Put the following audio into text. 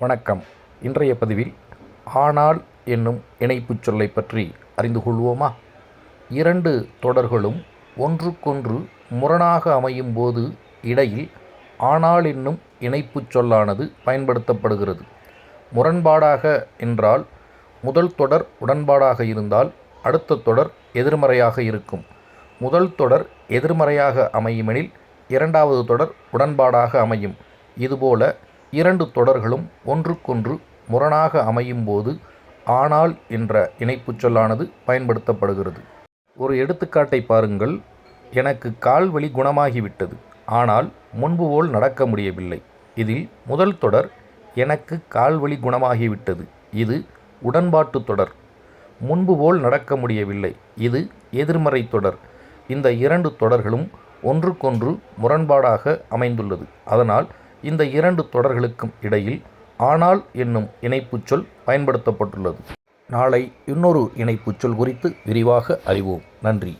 வணக்கம். இன்றைய பதிவில் ஆனால் என்னும் இணைப்புச் சொல்லை பற்றி அறிந்து கொள்வோமா? இரண்டு தொடர்களும் ஒன்றுக்கொன்று முரணாக அமையும் போது இடையில் ஆனால் என்னும் இணைப்புச் சொல்லானது பயன்படுத்தப்படுகிறது. முரண்பாடாக என்றால் முதல் தொடர் உடன்பாடாக இருந்தால் அடுத்த தொடர் எதிர்மறையாக இருக்கும். முதல் தொடர் எதிர்மறையாக அமையுமெனில் இரண்டாவது தொடர் உடன்பாடாக அமையும். இதுபோல இரண்டு தொடர்களும் ஒன்றுக்கொன்று முரணாக அமையும் போது ஆனால் என்ற இணைப்புச் சொல்லானது பயன்படுத்தப்படுகிறது. ஒரு எடுத்துக்காட்டை பாருங்கள். எனக்கு கால் வலி குணமாகிவிட்டது. ஆனால் முன்பு போல் நடக்க முடியவில்லை. இதில் முதல் தொடர் எனக்கு கால் வலி குணமாகிவிட்டது. இது உடன்பாட்டு தொடர். முன்பு போல் நடக்க முடியவில்லை. இது எதிர்மறை தொடர். இந்த இரண்டு தொடர்களும் ஒன்றுக்கொன்று முரண்பாடாக அமைந்துள்ளது. அதனால் இந்த இரண்டு தொடர்களுக்கும் இடையில் ஆனால் என்னும் இணைப்புச் சொல் பயன்படுத்தப்பட்டுள்ளது. நாளை இன்னொரு இணைப்புச் சொல் குறித்து விரிவாக அறிவோம். நன்றி.